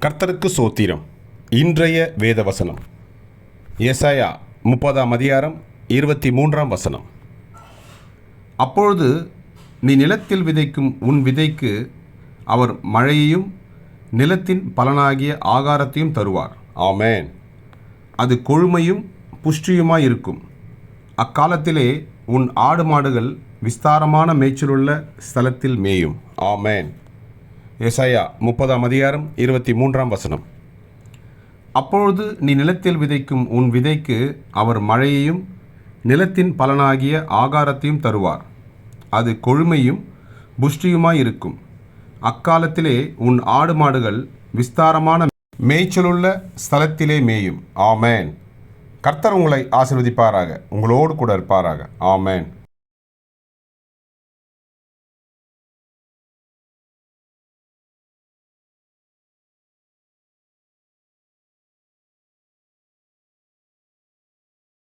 கர்த்தருக்கு சோத்திரம். இன்றைய வேத வசனம் ஏசாயா முப்பதாம் அதிகாரம் இருபத்தி மூன்றாம் வசனம். அப்பொழுது நீ நிலத்தில் விதைக்கும் உன் விதைக்கு அவர் மழையையும் நிலத்தின் பலனாகிய ஆகாரத்தையும் தருவார். ஆமேன். அது கொழுமையும் புஷ்டியுமாய் இருக்கும் அக்காலத்திலே உன் ஆடு மாடுகள் விஸ்தாரமான மேய்ச்சலுள்ள ஸ்தலத்தில் மேயும். ஆமேன். எசையா முப்பதாம் அதிகாரம் இருபத்தி மூன்றாம் வசனம். அப்பொழுது நீ நிலத்தில் விதைக்கும் உன் விதைக்கு அவர் மழையையும் நிலத்தின் பலனாகிய ஆகாரத்தையும் தருவார். அது கொழுமையும் புஷ்டியுமாய் இருக்கும் அக்காலத்திலே உன் ஆடு மாடுகள் விஸ்தாரமான மேய்ச்சலுள்ள ஸ்தலத்திலே மேயும். ஆமேன். கர்த்தர் உங்களை ஆசிர்வதிப்பாராக. உங்களோடு கூட இருப்பாராக. ஆமேன்.